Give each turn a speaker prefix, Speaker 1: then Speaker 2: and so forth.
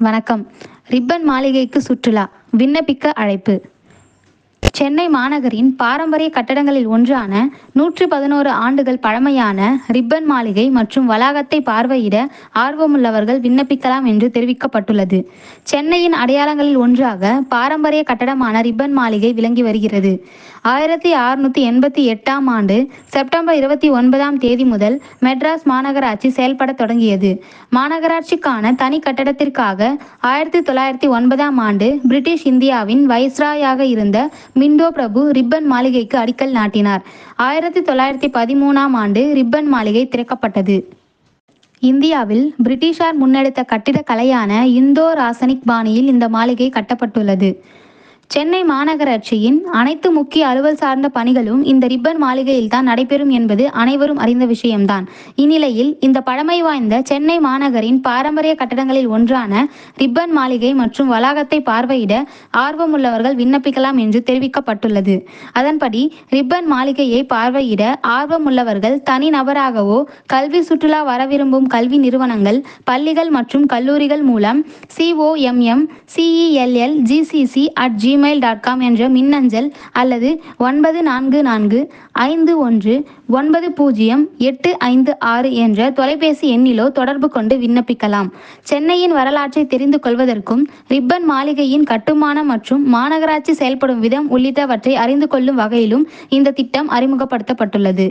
Speaker 1: வணக்கம். ரிப்பன் மாளிகைக்கு சுற்றுலா விண்ணப்பிக்க அழைப்பு. சென்னை மாநகரின் பாரம்பரிய கட்டடங்களில் ஒன்றான நூற்று பதினோரு ஆண்டுகள் பழமையான ரிப்பன் மாளிகை மற்றும் வளாகத்தை பார்வையிட ஆர்வமுள்ளவர்கள் விண்ணப்பிக்கலாம் என்று தெரிவிக்கப்பட்டுள்ளது. சென்னையின் அடையாளங்களில் ஒன்றாக பாரம்பரிய கட்டடமான ரிப்பன் மாளிகை விளங்கி வருகிறது. ஆயிரத்தி அறுநூத்தி எண்பத்தி எட்டாம் ஆண்டு செப்டம்பர் இருபத்தி ஒன்பதாம் தேதி முதல் மெட்ராஸ் மாநகராட்சி செயல்பட தொடங்கியது. மாநகராட்சிக்கான தனி கட்டடத்திற்காக ஆயிரத்தி தொள்ளாயிரத்தி ஒன்பதாம் ஆண்டு பிரிட்டிஷ் இந்தியாவின் வைஸ்ராயாக இருந்த மிண்டோ பிரபு ரிப்பன் மாளிகைக்கு அடிக்கல் நாட்டினார். ஆயிரத்தி தொள்ளாயிரத்தி பதிமூணாம் ஆண்டு ரிப்பன் மாளிகை திறக்கப்பட்டது. இந்தியாவில் பிரிட்டிஷார் முன்னெடுத்த கட்டிடக் கலையான இந்தோ ராசனிக் பாணியில் இந்த மாளிகை கட்டப்பட்டுள்ளது. சென்னை மாநகராட்சியின் அனைத்து முக்கிய அலுவல் சார்ந்த பணிகளும் இந்த ரிப்பன் மாளிகையில் தான் நடைபெறும் என்பது அனைவரும் அறிந்த விஷயம்தான். இந்நிலையில் இந்த பழமை வாய்ந்த சென்னை மாநகரின் பாரம்பரிய கட்டடங்களில் ஒன்றான ரிப்பன் மாளிகை மற்றும் வளாகத்தை பார்வையிட ஆர்வமுள்ளவர்கள் விண்ணப்பிக்கலாம் என்று தெரிவிக்கப்பட்டுள்ளது. அதன்படி ரிப்பன் மாளிகையை பார்வையிட ஆர்வமுள்ளவர்கள் தனி நபராகவோ கல்வி சுற்றுலா வர விரும்பும் கல்வி நிறுவனங்கள் பள்ளிகள் மற்றும் கல்லூரிகள் மூலம் C O M M C E L L G C C at gmail dot com என்ற மின்னஞ்சல் அல்லது ஒன்பது நான்கு நான்கு ஐந்து ஒன்று ஒன்பது பூஜ்ஜியம் எட்டு ஐந்து ஆறு என்ற தொலைபேசி எண்ணிலோ தொடர்பு கொண்டு விண்ணப்பிக்கலாம். சென்னையின் வரலாற்றை தெரிந்து கொள்வதற்கும் ரிப்பன் மாளிகையின் கட்டுமானம் மற்றும் மாநகராட்சி செயல்படும் விதம் உள்ளிட்டவற்றை அறிந்து கொள்ளும் வகையிலும் இந்த திட்டம் அறிமுகப்படுத்தப்பட்டுள்ளது.